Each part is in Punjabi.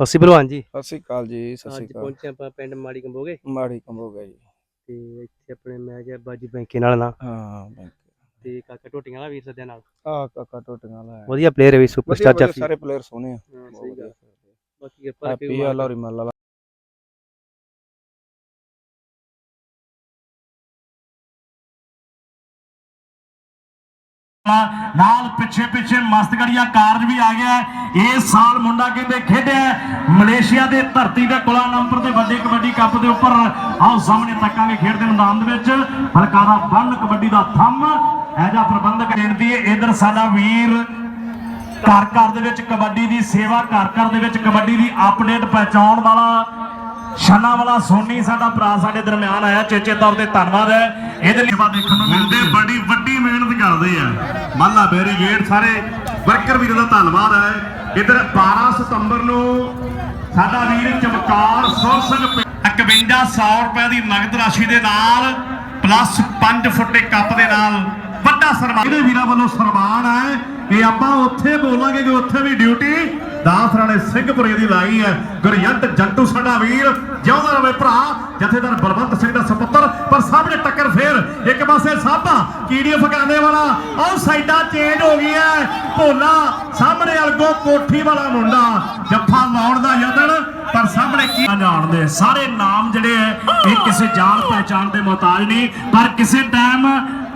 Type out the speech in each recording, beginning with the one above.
ਸਸੀ ਭਲਵਾਨ ਜੀ। ਸਤਿ ਸ਼੍ਰੀ ਅਕਾਲ ਜੀ ਸਤਿ ਸ਼੍ਰੀ ਅੱਜ ਅਕਾਲ। ਪਹੁੰਚੇ ਆਪਾਂ ਪਿੰਡ ਮਾੜੀ ਕੰਬੋਗੇ? ਮਾੜੀ ਕੰਬੋਗਾ ਜੀ। ਤੇ ਇੱਥੇ ਆਪਣੇ ਮੈਚ ਹੈ ਬਾਜੀ ਬੈਂਕੇ ਨਾਲ ਨਾ। ਹਾਂ ਬੈਂਕ। ਤੇ ਕਾਕਾ ਟੋਟੀਆਂ ਵਾਲਾ ਵੀਰ ਸੱਦਿਆ ਨਾਲ। ਆ ਕਾਕਾ ਟੋਟੀਆਂ ਵਾਲਾ ਹੈ। ਵਧੀਆ ਪਲੇਅਰ ਹੈ ਵੀ ਸੁਪਰਸਟਾਰ ਵਧੀਆ- ਵਧੀਆ, ਚਾਫੀ ਸਾਰੇ ਪਲੇਅਰ ਸੋਹਣੇ ਆ। ਬਹੁਤ ਵਧੀਆ। ਬਾਕੀ ਕਿਰਪਾ ਹੈਪੀ ਆ ਲੋਰੀ ਮੱਲ ਨਾਲ ਪਿੱਛੇ ਪਿੱਛੇ ਮਸਤਗੜੀਆ ਕਾਰਜ ਵੀ ਆ ਗਿਆ ਇਸ ਸਾਲ ਮੁੰਡਾ ਕਹਿੰਦੇ ਖੇਡਿਆ ਮਲੇਸ਼ੀਆ ਦੇ ਧਰਤੀ ਤੇ ਕੁਲਾ ਨੰਬਰ ਵੱਡੇ ਕਬੱਡੀ ਕੱਪ ਦੇ ਉੱਪਰ ਆਓ ਸਾਹਮਣੇ ਤੱਕਾਂਗੇ ਖੇਡ ਦੇ ਮੈਦਾਨ ਦੇ ਵਿੱਚ। ਫਲਕਾਰਾ ਬੰਨ ਕਬੱਡੀ ਦਾ ਥੰਮ। ਐਜਾ ਪ੍ਰਬੰਧਕ ਬੇਨਤੀ ਹੈ ਇਧਰ ਸਾਡਾ ਵੀਰ ਘਰ ਘਰ ਦੇ ਵਿੱਚ ਕਬੱਡੀ ਦੀ ਸੇਵਾ, ਘਰ ਘਰ ਦੇ ਵਿੱਚ ਕਬੱਡੀ ਦੀ ਅਪਡੇਟ ਪਹੁੰਚਾਉਣ ਵਾਲਾ ਸ਼ਨਾ ਵਾਲਾ ਸੋਨੀ, ਸਾਡਾ ਭਰਾ ਸਾਡੇ ਦਰਮਿਆਨ ਆਇਆ। ਚੇਚੇ ਤੌਰ ਤੇ ਧੰਨਵਾਦ ਹੈ। ਇਹਦੇ ਲਈ ਸੇਵਾ ਦੇਖਣ ਨੂੰ ਮਿਲਦੇ ਬੜੀ ਵੱਡੀ ਮਿਹਨਤ ਕਰਦੇ ਆ। ਮਾਲਾ ਬੈਰੀਗੇਡ ਸਾਰੇ ਵਰਕਰ ਵੀਰਾਂ ਦਾ ਧੰਨਵਾਦ ਹੈ। ਇਧਰ 12 ਸਤੰਬਰ ਨੂੰ ਸਾਡਾ ਵੀਰ ਚਮਕਾਰ ਸੁਰ ਸਿੰਘ 5100 ਰੁਪਏ ਦੀ ਨਗਦ ਰਾਸ਼ੀ ਦੇ ਨਾਲ ਪਲੱਸ 5 ਫੁੱਟੇ ਕੱਪ ਦੇ ਨਾਲ ਵੱਡਾ ਸਨਮਾਨ। ਇਹਦੇ ਵੀਰਾਂ ਵੱਲੋਂ ਸਨਮਾਨ ਹੈ ਇਹ ਆਪਾਂ ਉੱਥੇ ਬੋਲਾਂਗੇ ਕਿ ਉੱਥੇ ਵੀ ਡਿਊਟੀ ਦਾਸ ਰਾਣੇ ਸਿੰਘਪੁਰੇ ਦੀ ਲਾਈ ਹੈ। ਗੁਰਯੰਤ ਜੰਟੂ ਸਾਡਾ ਵੀਰ, ਜਿਉਂਦਾ ਰਵੇ ਭਰਾ, ਜਥੇਦਾਰ ਬਲਵੰਤ ਸਿੰਘ ਦਾ ਸੁਪੁੱਤਰ। ਪਰ ਸਾਹਮਣੇ ਟੱਕਰ ਫੇਰ, ਇੱਕ ਪਾਸੇ ਸਾਬਾ ਕੀੜੀ ਫਗਾਨੇ ਵਾਲਾ ਆਹ ਸਾਈਡਾਂ ਚੇਂਜ ਹੋ ਗਈਆਂ। ਭੋਲਾ, ਸਾਹਮਣੇ ਅਲਗੋ ਕੋਠੀ ਵਾਲਾ ਮੁੰਡਾ, ਜੱਫਾ ਲਾਉਣ ਦਾ ਯਤਨ। ਪਰ ਸਾਹਮਣੇ ਕੀ ਜਾਣਦੇ ਸਾਰੇ ਨਾਮ ਜਿਹੜੇ ਹੈ, ਇਹ ਕਿਸੇ ਜਾਣ ਪਹਿਚਾਣ ਦੇ ਮੁਤਾਜ ਨਹੀਂ। ਪਰ ਕਿਸੇ ਟਾਈਮ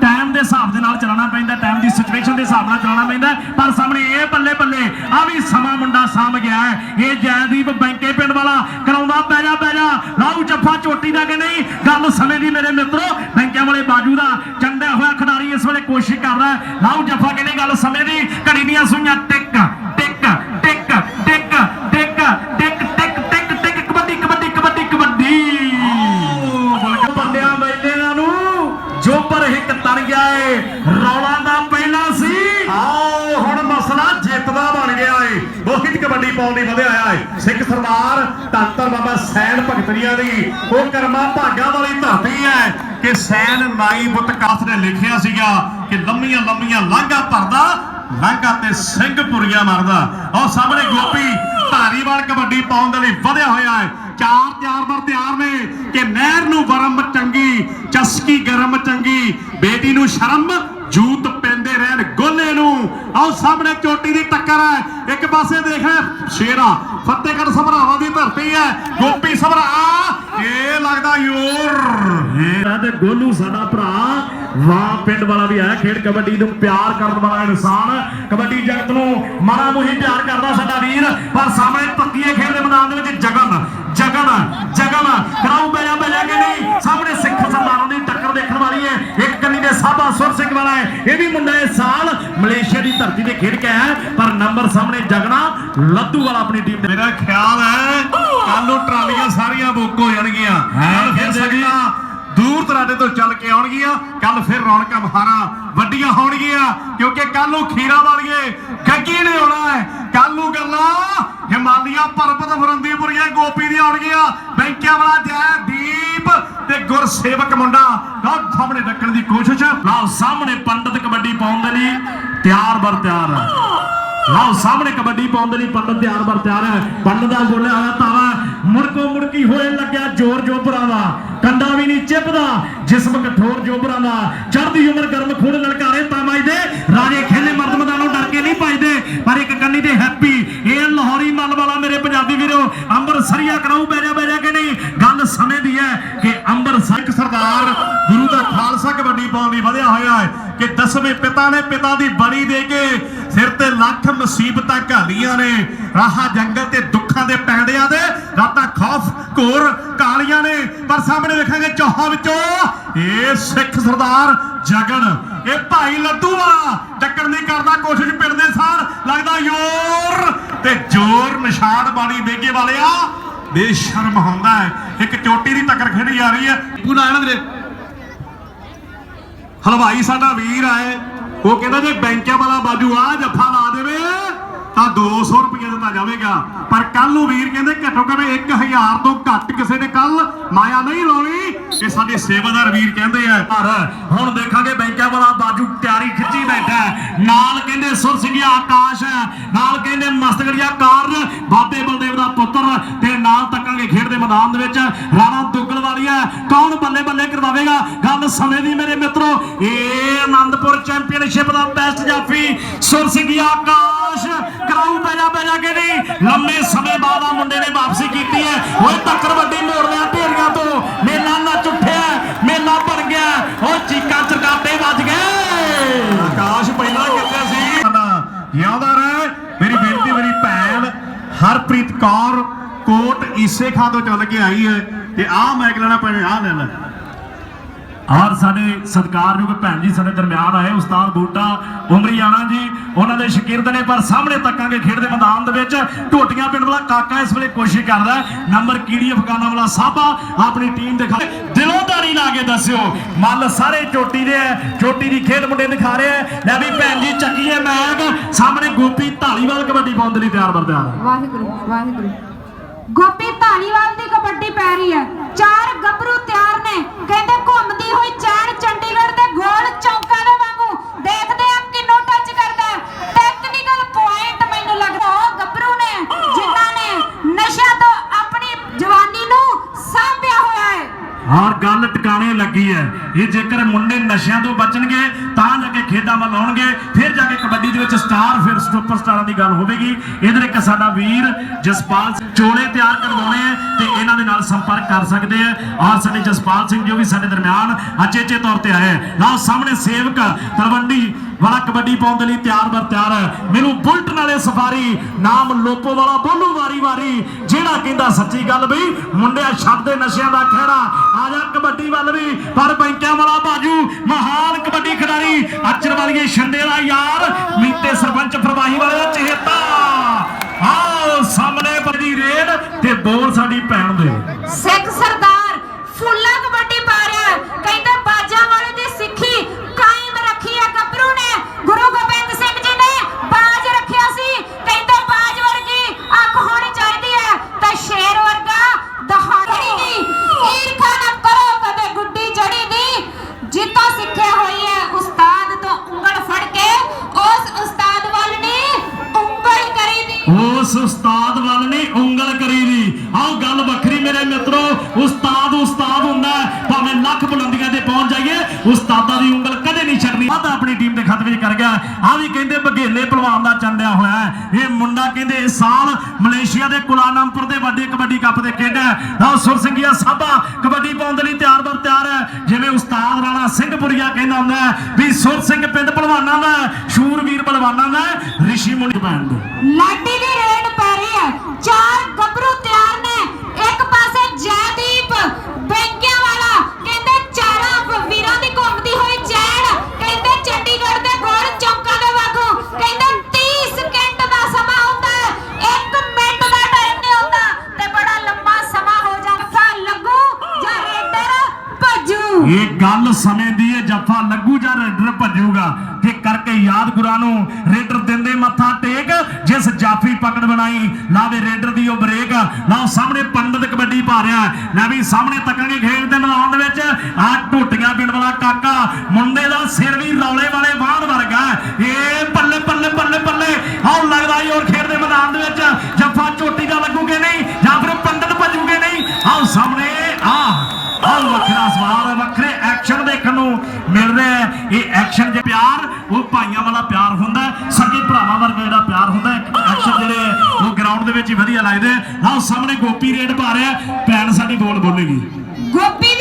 ਟਾਈਮ ਦੇ ਹਿਸਾਬ ਦੇ ਨਾਲ ਚਲਾਉਣਾ ਪੈਂਦਾ ਟਾਈਮ ਦੀ ਸਿਚੁਏਸ਼ਨ ਦੇ ਹਿਸਾਬ ਨਾਲ ਚੱਲਣਾ ਪੈਂਦਾ ਪਰ ਸਾਹਮਣੇ ਇਹ ਬੱਲੇ ਬੱਲੇ ਆ ਵੀ ਸਮਾਂ ਮੁੰਡਾ ਸਾਂਭ ਗਿਆ ਇਹ ਜੈਦੀਪ ਬੈਂਕੇ ਪਿੰਡ ਵਾਲਾ ਕਰਾਉਂਦਾ ਬਹਿ ਜਾ ਬਹਿ ਜਾ। ਲਾਉ ਜੱਫਾ ਚੋਟੀ ਦਾ ਕਿ ਨਹੀਂ? ਗੱਲ ਸਮੇਂ ਦੀ ਮੇਰੇ ਮਿੱਤਰੋ, ਬੈਂਕਿਆਂ ਵਾਲੇ ਬਾਜੂ ਦਾ ਚੰਡਿਆ ਹੋਇਆ ਖਿਡਾਰੀ ਇਸ ਵੇਲੇ ਕੋਸ਼ਿਸ਼ ਕਰਦਾ ਹੈ। ਲਾਉ ਜੱਫਾ ਕਿ ਨਹੀਂ? ਗੱਲ ਸਮੇਂ ਦੀ। ਘੜੀ ਦੀਆਂ ਸੂਈਆਂ, ਟਿਕ ਟਿਕ ਟਿਕ ਟਿਕ ਟਿਕ ਟਿਕ ਟਿਕ ਟਿਕ ਟਿਕ, ਕਬੱਡੀ ਕਬੱਡੀ ਕਬੱਡੀ ਕਬੱਡੀ। ਬੰਦਿਆਂ ਬੈਲਿਆਂ ਨੂੰ ਜੋ ਹਿੱਕ ਤਰ ਗਿਆ ਏ, ਰੌਲਾ ਦਾ ਪਹਿਲਾ ਸੀ ਆਓ ਹੁਣ ਮਸਲਾ ਜਿੱਤ ਦਾ ਬਣ ਗਿਆ ਏ ਮੋਹਿਤ ਕਬੱਡੀ ਪਾਉਣ ਦੀ ਵਧਿਆ ਆਇਆ ਏ ਸਿੱਖ ਸਰਦਾਰ ਧੰਤਰ ਬਾਬਾ ਸੈਨ ਭਗਤਰੀਆ ਦੀ। ਉਹ ਕਰਮਾ ਭਾਗਾ ਵਾਲੀ ਧਰਤੀ ਹੈ ਕਿ ਸੈਨ ਨਾਈ ਬੁੱਤਕਾਸ ਨੇ ਲਿਖਿਆ ਸੀਗਾ ਕਿ ਲੰਮੀਆਂ ਲੰਮੀਆਂ ਲਾਂਘਾ ਭਰਦਾ, ਲਾਂਘਾ ਤੇ ਸਿੰਘਪੁਰੀਆ ਮਰਦਾ। ਉਹ ਸਾਹਮਣੇ ਗੋਪੀ ਧਾਰੀਵਾਲ ਕਬੱਡੀ ਪਾਉਣ ਦੇ ਲਈ ਵਧਿਆ ਹੋਇਆ ਹੈ। ਚਾਰ ਚਾਰ ਵਾਰ ਤਿਆਰ ਨੇ ਕਿ ਨਹਿਰ ਨੂੰ ਵਰਮ ਚੰਗੀ, ਚਸਕੀ ਗਰਮ ਚੰਗੀ, ਬੇਟੀ ਨੂੰ ਸ਼ਰਮ ਜੂਤ ਪੈਂਦੇ ਰਹਿਣ ਗੋਲੇ ਨੂੰ। ਆਓ ਸਾਹਮਣੇ ਚੋਟੀ ਦੀ ਟੱਕਰ ਹੈ। ਇੱਕ ਪਾਸੇ ਦੇਖ ਸ਼ੇਰਾ ਫਤਿਹਗੜ੍ਹ ਸਭਰਾਵਾਂ ਦੀ ਧਰਤੀ ਹੈ। ਗੋਪੀ ਸਭਰਾ ਇਹ ਲੱਗਦਾ ਯੋਰ। ਤੇ ਗੋਲੂ ਸਾਡਾ ਭਰਾ, ਵਾਹ, ਪਿੰਡ ਵਾਲਾ ਵੀ ਆਇਆ ਖੇਡ ਕਬੱਡੀ ਨੂੰ ਪਿਆਰ ਕਰਨ ਵਾਲਾ ਇਨਸਾਨ। ਕਬੱਡੀ ਜਗਤ ਨੂੰ ਮਰਾਂ ਨੂੰ ਹੀ ਪਿਆਰ ਕਰਦਾ ਸਾਡਾ ਵੀਰ, ਪਰ ਸਾਹਮਣੇ ਪੱਕੀਏ ਖੇਡ ਦੇ ਮੈਦਾਨ ਦੇ ਵਿੱਚ ਜਗਨ। ਜਗਨ ਜਗਨ ਕਰਾਉ ਬੈਜਾ ਬੈਜਾ ਕੇ ਨਹੀਂ। ਸਾਹਮਣੇ ਸਿੱਖ ਸਰਦਾਰਾਂ ਦੀ ਟੱਕਰ ਦੇਖਣ ਵਾਲੀ ਹੈ ਇੱਕ ਕੰਨੀ ਦੇ ਸਾਬਾ ਸੁਰ ਸਿੰਘ ਵਾਲਾ ਹੈ ਇਹ ਵੀ ਮੁੰਡਾ ਇਸ ਸਾਲ ਮਲੇਸ਼ੀਆ ਦੀ ਧਰਤੀ ਤੇ ਖੇਡ ਕੇ ਆਇਆ ਪਰ ਨੰਬਰ ਸਾਹਮਣੇ ਜਗਨਾ ਲੱਦੂ ਵਾਲਾ ਆਪਣੀ ਟੀਮ ਦੇ ਮੇਰਾ ਖਿਆਲ ਹੈ ਕੱਲ ਨੂੰ ਟਰਾਲੀਆਂ ਸਾਰੀਆਂ ਬੁੱਕ ਹੋ ਜਾਣਗੀਆਂ। ਕੱਲ ਫਿਰ ਸਕਦਾ ਦੂਰ ਦਰਾਡੇ ਤੋਂ ਚੱਲ ਕੇ ਆਉਣਗੀਆਂ। ਕੱਲ ਫਿਰ ਰੌਣਕਾਂ ਬਹਾਰਾਂ ਵੱਡੀਆਂ ਹੋਣਗੀਆਂ। ਕਿਉਂਕਿ ਕੱਲ ਨੂੰ ਖੀਰਾ ਵਾਲੀਏ ਗੱਗੀ ਨੇ ਆਉਣਾ ਹੈ। ਕੱਲ ਗੱਲਾਂ, ਹਿਮਾਲਿਆ ਪਰਬਤ ਫਰੰਦੀਪੁਰੀਆਂ ਗੋਪੀ ਦੀ ਆਉਣਗੀਆਂ, ਬੈਂਕਿਆਂ ਵਾਲਾ ਜੈ ਦੀਪ ਤੇ ਗੁਰਸੇਵਕ ਮੁੰਡਾ। ਲਓ ਸਾਹਮਣੇ ਡੱਕਣ ਦੀ ਕੋਸ਼ਿਸ਼, ਲਓ ਸਾਹਮਣੇ ਪੰਡਤ ਕਬੱਡੀ ਪਾਉਣ ਦੇ ਲਈ ਤਿਆਰ ਬਰ ਤਿਆਰ। ਹੈ ਲਓ ਸਾਹਮਣੇ ਕਬੱਡੀ ਪਾਉਣ ਦੇ ਲਈ ਪੰਡਤ ਤਿਆਰ ਬਰ ਤਿਆਰ ਹੈ। ਪੰਡਤ ਦਾ ਬੋਲਿਆ ਹੋਇਆ ਤਾਵਾ ਮੁੜਕੋ ਮੁੜਕੀ ਹੋਏ ਲੱਗਿਆ ਜ਼ੋਰ ਜੋਬਰਾਂ ਦਾ ਕੰਡਾ ਵੀ ਨਹੀਂ ਚਿਪਦਾ ਜਿਸਮ ਕਠੋਰ ਜੋਬਰਾਂ ਦਾ, ਚੜ੍ਹਦੀ ਉਮਰ ਗਰਮ ਖੂਨ ਲਲਕਾਰੇ ਤਾਮਾਈ ਦੇ ਰਾਜੇ ਖੇਲੇ ਮਰਦ ਮੈਦਾਨੋਂ ਡਰ ਕੇ ਨਹੀਂ ਭਜਦੇ ਪਰ ਇੱਕ ਕੰਨੀ ਤੇ ਹੈਪੀ, ਇਹ ਲਾਹੌਰੀ ਮੱਲ ਵਾਲਾ ਮੇਰੇ ਪੰਜਾਬੀ ਵੀਰੋ। ਅੰਮ੍ਰਿਤਸਰੀਆ ਕਰਾਉ ਬੈਜਾ ਬੈਜਾ ਕੇ ਨਹੀਂ। ਗੱਲ ਸਮੇਂ ਦੀ ਹੈ ਕਿ ਅੰਮ੍ਰਿਤਸਰ ਇੱਕ ਸਰਦਾਰ ਗੁਰੂ ਦਾ ਖਾਲਸਾ ਕਬੱਡੀ ਪਾਉਣ ਦੀ ਵਧਿਆ ਹੋਇਆ ਹੈ ਕਿ ਦਸਵੇਂ ਪਿਤਾ ਨੇ ਪਿਤਾ ਦੀ ਬਣੀ ਦੇ ਕੇ ਸਿਰ ਤੇ ਲੱਖ ਮੁਸੀਬਤਾਂ ਘਾਲੀਆਂ ਨੇ। ਰਾਹਾਂ, ਜੰਗਲ ਤੇ ਦੁੱਖਾਂ ਦੇ ਪੈਂਡਿਆਂ ਦੇ ਰਾਤਾਂ ਖੌਫ ਘੋਰ ਕਾਲੀਆਂ ਨੇ। ਪਰ ਸਾਹਮਣੇ ਵੇਖਾਂਗੇ ਚੌਹਾਂ ਵਿੱਚੋਂ ਇਹ ਸਿੱਖ ਸਰਦਾਰ ਜਗਨ ਇਹ ਭਾਈ ਲੱਡੂ ਵਾਲਾ ਟੱਕਰ ਨਹੀਂ ਕਰਦਾ ਕੋਸ਼ਿਸ਼ ਪਿੰਡਦੇ ਸਾਰ ਲੱਗਦਾ ਯੋਰ ਤੇ ਜ਼ੋਰ ਨਿਸ਼ਾਨ ਬਾਣੀ ਬੇਗੇ ਵਾਲਿਆ ਬੇਸ਼ਰਮ ਹੁੰਦਾ ਹੈ। ਇੱਕ ਚੋਟੀ ਦੀ ਟੱਕਰ ਖੇਡੀ ਜਾ ਰਹੀ ਹੈ। ਪੂਰਾ ਇਹਨਾਂ ਦੇ ਹਲਵਾਈ ਸਾਡਾ ਵੀਰ ਆਏ ਉਹ ਕਹਿੰਦਾ ਜੇ ਬੈਂਕਾਂ ਵਾਲਾ ਬਾਜੂ ਆ ਜੱਫਾ ਲਾ ਦੇਵੇ। ਤਾਂ 200 ਰੁਪਏ ਦਿੱਤਾ ਜਾਵੇਗਾ। ਪਰ ਕੱਲ ਨੂੰ ਵੀਰ ਕਹਿੰਦੇ ਘੱਟੋ ਘੱਟ 1000 ਤੋਂ ਘੱਟ ਕਿਸੇ ਨੇ ਕੱਲ ਮਾਇਆ ਨਹੀਂ ਲਾਉਣੀ। ਇਹ ਸਾਡੇ ਸੇਵਾਦਾਰ ਵੀਰ ਕਹਿੰਦੇ ਆ, ਪਰ ਹੁਣ ਦੇਖਾਂਗੇ ਬੈਂਕਾਂ ਵਾਲਾ ਬਾਜੂ ਤਿਆਰੀ ਖਿੱਚੀ ਬੈਠਾ ਨਾਲ ਕਹਿੰਦੇ ਸੁਰ ਸਿੰਘਿਆ ਆਕਾਸ਼ ਨਾਲ ਕਹਿੰਦੇ ਮਸਤਗੜੀਆ ਕਾਰਨ ਬਾਬੇ ਬਲਦੇਵ ਦਾ ਪੁੱਤਰ ਮੈਦਾਨ ਦੇ ਵਿੱਚ। ਰਾਣਾ ਦੁੱਗਲ ਵਾਲੀ ਹੈ, ਕੌਣ ਬੱਲੇ ਬੱਲੇ ਕਰਵਾਵੇਗਾ? ਗੱਲ ਸਮੇਂ ਦੀ ਮੇਰੇ ਮਿੱਤਰੋ, ਇਹ ਆਨੰਦਪੁਰ ਚੈਂਪੀਅਨਸ਼ਿਪ ਦਾ ਬੈਸਟ ਜਾਫੀ ਸੁਰ ਸਿੰਘ ਆਕਾਸ਼ ਕਰਾਉ ਪੈਜਾ ਪੈਜਾ ਕੇ ਨਹੀਂ? ਲੰਮੇ ਸਮੇਂ ਬਾਅਦ ਆ ਮੁੰਡੇ ਨੇ ਵਾਪਸੀ ਕੀਤੀ ਹੈ। ਓਏ ਟੱਕਰ ਵੱਡੀ ਮੋੜ ਲਿਆ ਢੇਰੀਆਂ ਤੋਂ। ਮੇਲਾ ਨੱਚ ਉੱਠਿਆ ਮੇਲਾ ਬਣ ਗਿਆ। ਓ ਚੀਕਾਂ ਚਰਕਾਟੇ ਵੱਜ ਗਏ। ਆਕਾਸ਼ ਪਹਿਲਾਂ ਕਿੱਥੇ ਸੀ ਜਿਉਂਦਾ ਰਹਿ ਮੇਰੀ ਬੇਨਤੀ ਮੇਰੀ ਭੈਣ ਹਰਪ੍ਰੀਤ ਕੌਰ ਕੋਟ ਈਸੇ ਖਾਂ ਤੋਂ ਚੱਲ ਕੇ ਆਈ ਹੈ ਤੇ ਆਹ ਮੈਕ ਲੈਣਾ ਪੈਣਾ ਆਹ ਲੈ ਲੈ। ਔਰ ਸਾਡੇ ਸਤਿਕਾਰਯੋਗ ਭੈਣ ਜੀ ਸਾਡੇ ਦਰਮਿਆਨ ਆਏ ਉਸਤਾਦ ਬੂਟਾ ਉਮਰੀਆਣਾ ਜੀ। ਉਹਨਾਂ ਦੇ ਸ਼ਾਗਿਰਦ ਨੇ, ਪਰ ਸਾਹਮਣੇ ਤੱਕਾਂਗੇ ਖੇਡ ਦੇ ਮੈਦਾਨ ਦੇ ਵਿੱਚ। ਢੋਟੀਆਂ ਪਿੰਡ ਵਾਲਾ ਕਾਕਾ ਇਸ ਵੇਲੇ ਕੋਸ਼ਿਸ਼ ਕਰਦਾ ਨੰਬਰ ਕੀੜੀ ਅਫਗਾਨਾ ਵਾਲਾ ਸਾਬਾ ਆਪਣੀ ਟੀਮ ਦਿਖਾ ਦਿਲੋਂ ਤਾੜੀ ਲਾ ਕੇ ਦੱਸਿਓ, ਮੱਲ ਸਾਰੇ ਚੋਟੀ ਦੇ ਹੈ। ਚੋਟੀ ਦੀ ਖੇਡ ਮੁੰਡੇ ਦਿਖਾ ਰਹੇ ਹੈ। ਲੈ ਵੀ ਭੈਣ ਜੀ ਚੱਕੀਏ ਮੈਗ ਸਾਹਮਣੇ ਗੋਪੀ ਢਾਲੀਵਾਲ ਕਬੱਡੀ ਪਾਉਣ ਦੇ ਲਈ ਤਿਆਰ ਬਰ ਤਿਆਰ ਵਾਹਿਗੁਰੂ ਵਾਹਿਗੁਰੂ। ਗੋਪੀ ਧਾਲੀਵਾਲ ਦੀ ਕਬੱਡੀ ਪੈ ਰਹੀ ਹੈ। ਚਾਰ ਗੱਭਰੂ ਤਿਆਰ ਨੇ। ਕਹਿੰਦੇ ਘੁੰਮਦੀ ਹੋਈ ਚੈਨ ਚੰਡੀਗੜ੍ਹ ਦੇ ਗੋਲ ਚੌਕਾਂ ਦੇ ਵਾਂਗੂ ਦੇਖਦੇ ਆ ਕਿੰਨੂ ਟੱਚ ਕਰਦਾ ਟੈਕਨੀਕਲ ਪੁਆਇੰਟ ਮੈਨੂੰ ਲੱਗਦਾ ਉਹ ਗੱਭਰੂ ਨੇ ਜਿਨ੍ਹਾਂ ਨੇ ਨਸ਼ਿਆਂ ਤੋਂ ਆਪਣੀ ਜਵਾਨੀ ਨੂੰ ਸਾਂਭਿਆ ਹੋਇਆ ਹੈ ਔਰ ਗੱਲ ਟਿਕਾਣੇ ਲੱਗੀ ਹੈ। ਇਹ ਜੇਕਰ ਮੁੰਡੇ ਨਸ਼ਿਆਂ ਤੋਂ ਬਚਣਗੇ, ਤਾਂ ਜਾ ਕੇ ਖੇਡਾਂ ਵੱਲ ਆਉਣਗੇ, ਫਿਰ ਜਾ ਕੇ ਕਬੱਡੀ ਦੇ ਵਿੱਚ ਸਟਾਰ ਫਿਰ ਸੁਪਰ ਸਟਾਰਾਂ ਦੀ ਗੱਲ ਹੋਵੇਗੀ। ਇਧਰ ਇੱਕ ਸਾਡਾ ਵੀਰ ਜਸਪਾਲ ਚੋਲੇ ਤਿਆਰ ਕਰਵਾਉਣੇ ਆ ਤੇ ਇਹਨਾਂ ਦੇ ਨਾਲ ਸੰਪਰਕ ਕਰ ਸਕਦੇ ਆ ਔਰ ਸਾਡੇ ਜਸਪਾਲ ਸਿੰਘ ਜੋ ਵੀ ਸਾਡੇ ਦਰਮਿਆਨ ਅਚੇਚੇ ਤੌਰ ਤੇ ਆਏ ਆ। ਲਓ ਸਾਹਮਣੇ ਸੇਵਕ ਤਲਵੰਡੀ ਵਾਲਾ ਕਬੱਡੀ ਪਾਉਣ ਦੇ ਲਈ ਤਿਆਰ ਬਰ ਤਿਆਰ ਹੈ। ਮੈਨੂੰ ਬੁਲਟ ਨਾਲੇ ਸਫਾਰੀ, ਨਾਮ ਲੋਪੋ ਵਾਲਾ ਬੋਲੂ ਵਾਰੀ ਵਾਰੀ, ਜਿਹੜਾ ਕਹਿੰਦਾ ਸੱਚੀ ਗੱਲ ਬਈ ਮੁੰਡਿਆ ਛੱਡ ਦੇ ਨਸ਼ਿਆਂ ਦਾ ਖਹਿੜਾ, ਆ ਜਾ ਕਬੱਡੀ ਵੱਲ ਵੀ, ਪਰ ਬੈਂਕਿਆਂ ਵਾਲਾ ਬਾਜੂ, ਮਹਾਨ ਕਬੱਡੀ ਖਿਡਾਰੀ, ਅਚਰ ਵਾਲੀਏ ਛੰਡੇ ਦਾ ਯਾਰ, ਮੀਤੇ ਸਰਪੰਚ ਫਰਵਾਹੀ ਵਾਲੇ ਦਾ ਚਹੇਤਾ। ਆਓ ਸਾਹਮਣੇ ਬੜੀ ਰੇਡ ਤੇ ਬੋਲ ਸਾਡੀ ਭੈਣ ਦੇ। ਸਿੱਖ ਸਰਦਾਰ, ਫੁੱਲਾ ਕਬੱਡੀ ਆ ਵੀ ਕਹਿੰਦੇ ਬਘੇਲੇ ਪਹਿਲਵਾਨ ਦਾ ਚੰਡਿਆ ਹੋਇਆ ਇਹ ਮੁੰਡਾ ਕਹਿੰਦੇ ਇਸ ਸਾਲ ਮਲੇਸ਼ੀਆ ਦੇ ਕੁਲਾਨਮਪੁਰ ਦੇ ਵੱਡੇ ਕਬੱਡੀ ਕੱਪ ਦੇ ਖੇਡਿਆ ਤਾਂ ਸੁਰ ਸਿੰਘੀਆ ਸਾਬਾ ਕਬੱਡੀ ਪਾਉਣ ਦੇ ਲਈ ਤਿਆਰ ਬਰ ਤਿਆਰ ਹੈ। ਜਿਵੇਂ ਉਸਤਾਦ ਰਾਣਾ ਸਿੰਘਪੁਰੀਆ ਕਹਿੰਦਾ ਹੁੰਦਾ ਵੀ ਸੁਰ ਸਿੰਘ ਪਿੰਡ ਪਹਿਲਵਾਨਾਂ ਦਾ ਸ਼ੂਰਵੀਰ ਪਹਿਲਵਾਨਾਂ ਦਾ ਰਿਸ਼ੀ ਮੁਨੀ ਭੈਣ ਦੇ ਲਾਡੀ ਇਹ ਗੱਲ ਸਮੇਂ ਦੀ ਹੈ ਜੱਫਾ ਲੱਗੂ ਜਾਂ ਰੇਡਰ ਭੱਜੂਗਾ? ਤੇ ਕਰਕੇ ਯਾਦ ਗੁਰਾਂ ਨੂੰ ਰੇਡਰ ਦਿੰਦੇ ਮੱਥਾ ਟੇਕ, ਜਿਸ ਜਾਫੀ ਪਕੜ ਬਣਾਈ, ਲਾਵੇ ਰੇਡਰ ਦੀ ਉਹ ਬ੍ਰੇਕ। ਲਓ, ਸਾਹਮਣੇ ਪੰਡਤ ਕਬੱਡੀ ਪਾ ਰਿਹਾ ਲੈ ਵੀ ਸਾਹਮਣੇ ਤੱਕਾਂਗੇ ਖੇਡ ਦੇ ਮੈਦਾਨ ਦੇ ਵਿੱਚ। ਆ ਟੁੱਟੀਆਂ ਪਿੰਡ ਵਾਲਾ ਕਾਕਾ, ਮੁੰਡੇ ਦਾ ਸਿਰ ਵੀ ਰੌਲੇ ਵਾਲੇ ਬਾਣ ਵਰਗਾ ਇਹ ਪੱਲੇ ਪੱਲੇ ਪੱਲੇ ਪੱਲੇ। ਆਹ ਲੱਗਦਾ ਈ ਹੋਰ ਖੇਡ ਦੇ ਮੈਦਾਨ ਦੇ ਵਿੱਚ। ਜੱਫਾ ਚੋਟੀ ਦਾ ਐਕਸ਼ਨ ਜੇ ਪਿਆਰ ਉਹ ਭਾਈਆਂ ਵਾਲਾ ਪਿਆਰ ਹੁੰਦਾ ਹੈ, ਸਕੇ ਭਰਾਵਾਂ ਵਰਗਾ ਜਿਹੜਾ ਪਿਆਰ ਹੁੰਦਾ ਐਕਸ਼ਨ ਜਿਹੜੇ ਉਹ ਗਰਾਊਂਡ ਦੇ ਵਿੱਚ ਹੀ ਵਧੀਆ ਲੱਗਦੇ ਆ ਆਹ ਸਾਹਮਣੇ ਗੋਪੀ ਰੇਡ ਪਾ ਰਿਹਾ ਭੈਣ ਸਾਡੀ ਬੋਲ ਬੋਲੇਗੀ। ਗੋਪੀ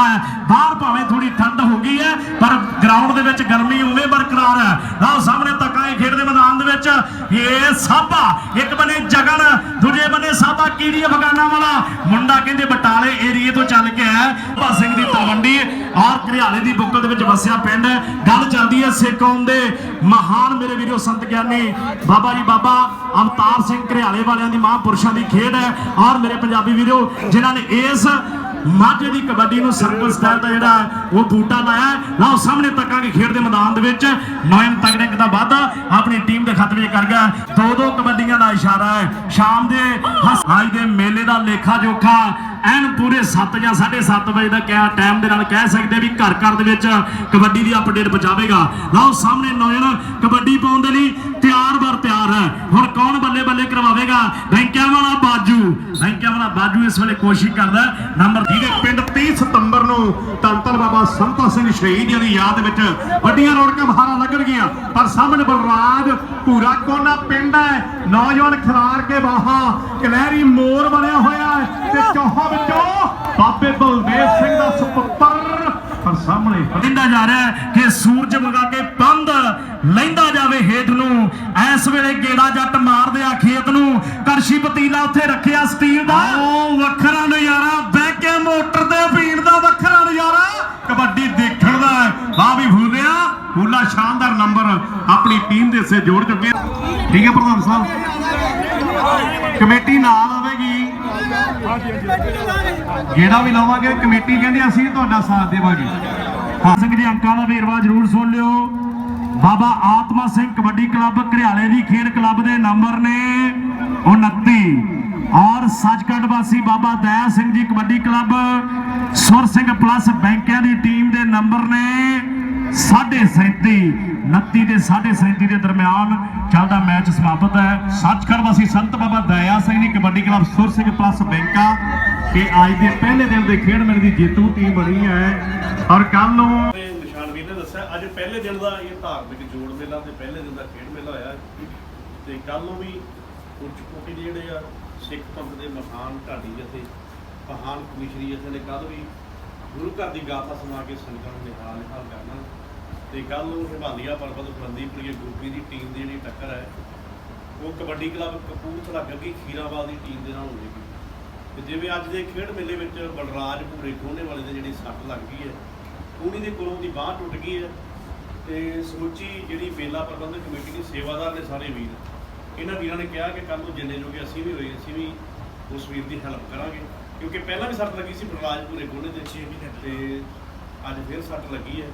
ਨਾਲੋਂ ਹੈ। ਬਾਹਰ ਭਾਵੇਂ ਥੋੜੀ ਠੰਡ ਹੋ ਗਈ ਹੈ, ਪਰ ਗਰਾਊਂਡ ਦੇ ਵਿੱਚ ਗਰਮੀ ਉਵੇਂ ਬਰਕਰਾਰ ਹੈ। ਲਓ ਸਾਹਮਣੇ ਤੱਕਾਂ ਖੇਡ ਦੇ ਮੈਦਾਨ ਦੇ ਵਿੱਚ, ਇਹ ਸਾਬਾ, ਇੱਕ ਬੰਨੇ ਜਗਨ, ਦੂਜੇ ਬੰਨੇ ਸਾਬਾ ਕੀੜੀ ਅਫਗਾਨਾ ਵਾਲਾ। ਮੁੰਡਾ ਕਹਿੰਦੇ ਬਟਾਲੇ ਏਰੀਏ ਤੋਂ ਚੱਲ ਕੇ ਆਇਆ ਭਾ ਸਿੰਘ ਦੀ ਤਲਵੰਡੀ ਔਰ ਘਰਿਆਲੇ ਦੀ ਬੁੱਕਲ ਦੇ ਵਿੱਚ ਵਸਿਆ ਪਿੰਡ ਗੱਲ ਚੱਲਦੀ ਹੈ ਸਿੱਖ ਕੌਮ ਦੇ ਮਹਾਨ ਮੇਰੇ ਵੀਰੋ ਸੰਤ ਗਿਆਨੀ ਬਾਬਾ ਜੀ ਬਾਬਾ ਅਵਤਾਰ ਸਿੰਘ ਘਰਿਆਲੇ ਵਾਲਿਆਂ ਦੀ ਮਹਾਂਪੁਰਸ਼ਾਂ ਦੀ ਖੇਡ ਹੈ। ਔਰ ਮੇਰੇ ਪੰਜਾਬੀ ਵੀਰੋ, ਜਿਨ੍ਹਾਂ ਨੇ ਇਸ ਮਾਝੇ ਦੀ ਕਬੱਡੀ ਨੂੰ ਸਰਕਲ ਸਟਾਈਲ ਦਾ ਜਿਹੜਾ ਹੈ, ਉਹ ਬੂਟਾ ਲਾਇਆ ਹੈ। ਲਓ ਸਾਹਮਣੇ ਤੱਕਾਂਗੇ ਖੇਡ ਦੇ ਮੈਦਾਨ ਦੇ ਵਿੱਚ। ਨੌਇਨ ਤਗੜਿੰਗ ਦਾ ਵਾਧਾ ਆਪਣੀ ਟੀਮ ਦੇ ਖਤਰੇ ਕਰ ਗਿਆ। ਦੋ ਦੋ ਕਬੱਡੀਆਂ ਦਾ ਇਸ਼ਾਰਾ ਹੈ। ਸ਼ਾਮ ਦੇ ਹਸ- ਦੇ ਮੇਲੇ ਦਾ ਲੇਖਾ ਜੋਖਾ ਐਨ ਪੂਰੇ 7 ਜਾਂ 7:30 ਵਜੇ ਦਾ ਕਿਹਾ ਟਾਈਮ ਦੇ ਨਾਲ ਕਹਿ ਸਕਦੇ ਵੀ ਘਰ ਘਰ ਦੇ ਵਿੱਚ ਕਬੱਡੀ ਦੀ ਅਪਡੇਟ ਪਹੁੰਚਾਵੇਗਾ। ਲਓ ਸਾਹਮਣੇ ਨੌਜਵਾਨ ਕਬੱਡੀ ਪਾਉਣ ਦੇ ਲਈ ਤਿਆਰ ਬਰ ਤਿਆਰ ਹੈ। ਹੁਣ ਕੌਣ ਬੱਲੇ ਬੱਲੇ ਕਰਵਾਵੇਗਾ? ਬੈਂਕਿਆਂ ਵਾਲਾ ਬਾਜੂ। ਬੈਂਕਿਆਂ ਵਾਲਾ ਬਾਜੂ ਇਸ ਵੇਲੇ ਕੋਸ਼ਿਸ਼ ਕਰਦਾ ਨੰਬਰ ਜਿਹਦੇ ਪਿੰਡ 30 ਸਤੰਬਰ ਨੂੰ ਧੰਨ ਬਾਬਾ ਸੰਤਾ ਸਿੰਘ ਸ਼ਹੀਦ ਦੀ ਯਾਦ ਵਿੱਚ ਵੱਡੀਆਂ ਰੌਣਕਾਂ ਬਹਾਰਾਂ ਲੱਗਣਗੀਆਂ। ਪਰ ਸਾਹਮਣੇ ਬਲਰਾਜ ਪੂਰਾ ਕੋਨਾ ਪਿੰਡ ਹੈ। ਨੌਜਵਾਨ ਖਿਲਾਰ ਕੇ ਬਾਹਾ, ਕਲਹਿਰੀ ਮੋਰ ਬਣਿਆ ਹੋਇਆ ਹੈ ਤੇ ਚੌਹਾਂ ਵਿੱਚੋਂ ਬਾਬੇ ਬਲਦੇਵ ਸਿੰਘ ਦਾ ਸੁਪੁੱਤਰ ਪਰ ਸਾਹਮਣੇ ਦਿੰਦਾ ਜਾ ਰਿਹਾ ਕਿ ਸੂਰਜ ਮਗਾ ਕੇ ਬੰਦ ਲੈਂਦਾ ਜਾਵੇ ਹੇਠ ਨੂੰ। ਐਸ ਵੇਲੇ ਗੇੜਾ ਜੱਟ ਮਾਰਦੇ ਆ ਖੇਤ ਨੂੰ। ਕਰਸ਼ੀ ਪਤੀਲਾ ਉੱਥੇ ਰੱਖਿਆ ਸਟੀਲ ਦਾ। ਉਹ ਵੱਖਰਾ ਨਜ਼ਾਰਾ। ਬਹਿ ਕੇ ਮੋਟਰ ਤੇ ਪੀਣ ਦਾ ਵੱਖਰਾ ਨਜ਼ਾਰਾ। ਕਬੱਡੀ ਦੇਖਣ ਦਾ। ਵਾਹ ਵੀ ਫੂਲਿਆ। ਫੂਲਾ ਸ਼ਾਨਦਾਰ ਨੰਬਰ ਆਪਣੀ ਟੀਮ ਦੇ ਸੇ ਜੋੜ ਚੁੱਕੇ। ਠੀਕ ਹੈ ਪ੍ਰਧਾਨ ਸਾਹਿਬ? ਕਮੇਟੀ ਨਾਲ ਆਵੇਗੀ। ਜਿਹੜਾ ਵੀ ਲਾਵਾਂਗੇ। ਕਮੇਟੀ ਕਹਿੰਦੇ ਅਸੀਂ ਤੁਹਾਡਾ ਸਾਥ ਦੇਵਾਂਗੇ। ਹਾਂ। ਸਿੰਘ ਜੀ, ਅੰਕਾਂ ਦਾ ਵੇਰਵਾ ਜ਼ਰੂਰ ਸੁਣ ਲਿਓ। ਬਾਬਾ ਆਤਮਾ ਸਿੰਘ ਕਬੱਡੀ ਕਲੱਬ ਘਰਿਆਲੇ ਦੀ ਖੇਡ ਕਲੱਬ ਦੇ ਨੰਬਰ ਨੇ 29 ਔਰ ਸੱਚਖੰਡ ਵਾਸੀ ਬਾਬਾ ਦਇਆ ਸਿੰਘ ਜੀ ਕਬੱਡੀ ਕਲੱਬ, ਸੁਰ ਸਿੰਘ ਪਲੱਸ ਬੈਂਕਿਆਂ ਦੀ ਟੀਮ ਦੇ ਨੰਬਰ ਨੇ 37 29 ਤੇ 37 ਦੇ ਦਰਮਿਆਨ ਚੱਲਦਾ ਮੈਚ ਸਮਾਪਤ ਹੈ। ਸੱਚਖੰਡ ਵਾਸੀ ਸੰਤ ਬਾਬਾ ਦਇਆ ਸਿੰਘ ਜੀ ਕਬੱਡੀ ਕਲੱਬ ਸੁਰ ਸਿੰਘ ਪਲੱਸ ਬੈਂਕਾ ਕਿ ਅੱਜ ਦੇ ਪਹਿਲੇ ਦਿਨ ਦੇ ਖੇਡ ਮੇਲੇ ਦੀ ਜੇਤੂ ਟੀਮ ਬਣੀ ਹੈ। ਔਰ ਕੱਲ ਨੂੰ ਨਿਸ਼ਾਨਵੀਰ ਨੇ ਦੱਸਿਆ, ਅੱਜ ਪਹਿਲੇ ਦਿਨ ਦਾ ਇਹ ਧਾਰਮਿਕ ਜੋੜ ਮੇਲਾ ਤੇ ਪਹਿਲੇ ਦਿਨ ਦਾ ਖੇਡ ਮੇਲਾ ਹੋਇਆ। ਤੇ ਕੱਲ ਨੂੰ ਵੀ ਉੱਚ ਕੋਟੀ ਦੇ ਜਿਹੜੇ ਆ, ਸਿੱਖ ਪੰਥ ਦੇ ਮਹਾਨ ਢਾਡੀ ਜਥੇ, ਮਹਾਨ ਕਮਿਸ਼ਰੀ ਜਥੇ ਨੇ ਕੱਲ ਵੀ ਗੁਰੂ ਘਰ ਦੀ ਗਾਥਾ ਸੁਣਾ ਕੇ ਸੰਗਤਾਂ ਨੂੰ ਨਿਹਾਲ ਨਿਹਾਲ ਕਰਨਾ। ਤੇ ਕੱਲ ਨੂੰ ਹਿਮਾਲਿਆ ਪਰਬਤ ਫਰੰਦੀਪੁਰੀ ਗਰੁੱਪੀ ਦੀ ਟੀਮ ਦੀ ਜਿਹੜੀ ਟੱਕਰ ਹੈ, ਉਹ ਕਬੱਡੀ ਕਲੱਬ ਕਪੂਰਥਲਾ ਗੱਗੀ ਖੀਰਾਵਾਲ ਦੀ ਟੀਮ ਦੇ ਨਾਲ ਹੋਵੇਗੀ ਤੇ ਜਿਵੇਂ ਅੱਜ ਦੇ ਖੇਡ ਮੇਲੇ ਵਿੱਚ ਬਲਰਾਜ ਭੂਰੇ ਕੋਨੇ ਵਾਲੇ ਦੇ ਜਿਹੜੀ ਸੱਟ ਲੱਗ ਗਈ ਹੈ, ਉਹਨੀ ਦੇ ਕੋਲੋਂ ਦੀ ਬਾਹ ਟੁੱਟ ਗਈ ਹੈ ਤੇ ਸਮੁੱਚੀ ਜਿਹੜੀ ਮੇਲਾ ਪ੍ਰਬੰਧਕ ਕਮੇਟੀ ਦੀ ਸੇਵਾਦਾਰ ਨੇ ਸਾਰੇ ਵੀਰ, ਇਹਨਾਂ ਵੀਰਾਂ ਨੇ ਕਿਹਾ ਕਿ ਕੱਲ ਨੂੰ ਜਿੰਨੇ ਜੋਗੇ ਅਸੀਂ ਵੀ ਹੋਏ, ਅਸੀਂ ਵੀ ਉਸ ਵੀਰ ਦੀ ਹੈਲਪ ਕਰਾਂਗੇ। ਕਿਉਂਕਿ ਪਹਿਲਾਂ ਵੀ ਸੱਟ ਲੱਗੀ ਸੀ ਬਲਰਾਜ ਭੂਰੇ ਕੋਨੇ ਦੇ 6 ਮਹੀਨੇ ਤੇ ਅੱਜ ਫਿਰ ਸੱਟ ਲੱਗੀ ਹੈ।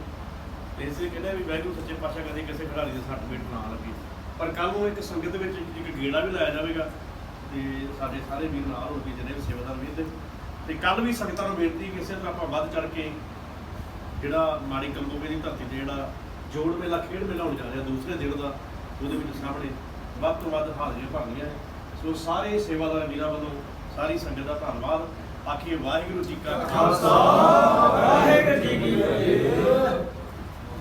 ਤੇ ਇਸੇ ਕਹਿੰਦੇ ਵੀ ਵਾਹਿਗੁਰੂ ਸੱਚੇ ਪਾਤਸ਼ਾਹ ਕਦੇ ਕਿਸੇ ਖਿਡਾਰੀ ਦੇ ਸੱਟ ਵੇਟ ਨਾ ਲੱਗੇ। ਪਰ ਕੱਲ ਨੂੰ ਇੱਕ ਸੰਗਤ ਵਿੱਚ ਇੱਕ ਗੇੜਾ ਵੀ ਲਾਇਆ ਜਾਵੇਗਾ ਤੇ ਸਾਡੇ ਸਾਰੇ ਵੀਰ ਨਾਲ ਹੋ ਕੇ ਜਿਹਨੇ ਵੀ ਸੇਵਾਦਾਰ ਵੀਰ ਦੇ ਤੇ ਕੱਲ ਵੀ ਸੰਗਤਾਂ ਨੂੰ ਬੇਨਤੀ ਕਿ ਇਸੇ ਤਰ੍ਹਾਂ ਆਪਾਂ ਵੱਧ ਚੜ ਕੇ ਜਿਹੜਾ ਮਾੜੀ ਕੰਦੋਗੇ ਦੀ ਧਰਤੀ ਤੇ ਜਿਹੜਾ ਜੋੜ ਮੇਲਾ, ਖੇਡ ਮੇਲਾ ਹੋਣ ਜਾ ਰਿਹਾ ਦੂਸਰੇ ਦਿਨ ਦਾ, ਉਹਦੇ ਵਿੱਚ ਸਾਹਮਣੇ ਵੱਧ ਤੋਂ ਵੱਧ ਹਾਜ਼ਰੀਆਂ ਭਰਨੀਆਂ ਸੋ ਸਾਰੇ ਸੇਵਾਦਾਰ ਵੀਰਾਂ ਵੱਲੋਂ ਸਾਰੀ ਸੰਗਤ ਦਾ ਧੰਨਵਾਦ। ਆਖੀਏ ਵਾਹਿਗੁਰੂ ਜੀ ਕਾ ਖਾਲਸਾ। ਵਾਹਿਗੁਰੂ ਜੀ ਕੀ ਫਤਿਹ।